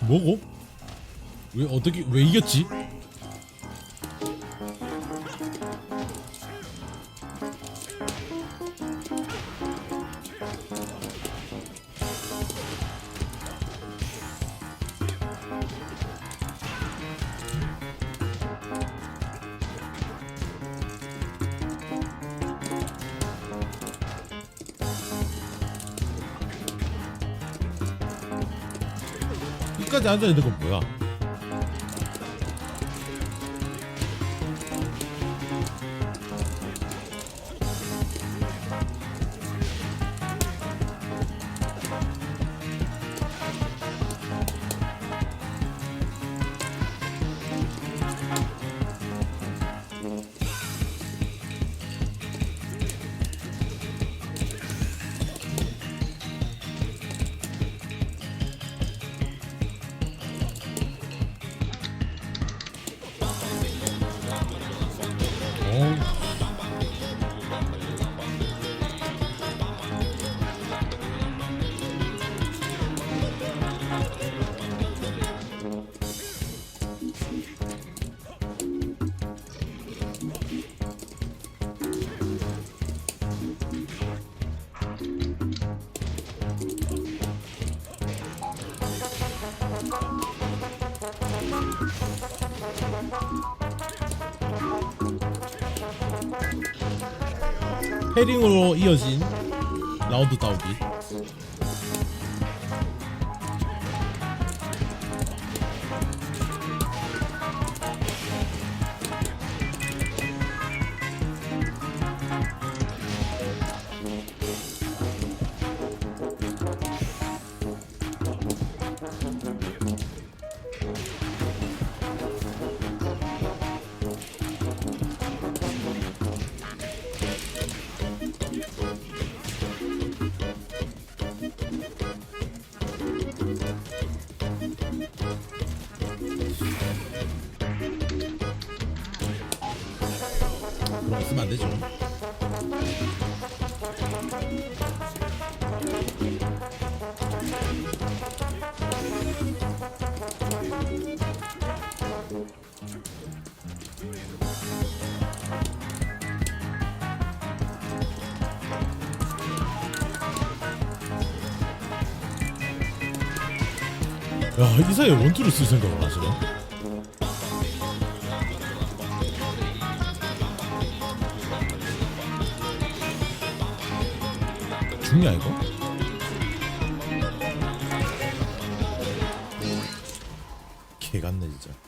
뭐고? 왜 어떻게 왜 이겼지? 끝까지 앉아 있는 건 뭐야? 어. 패링으로 이어진 라운드 따오기 그런 거 쓰면 안 되죠 야, 이 사이에 원투를 쓸 생각을 하시네. 죽냐 이거? 개 같네 진짜.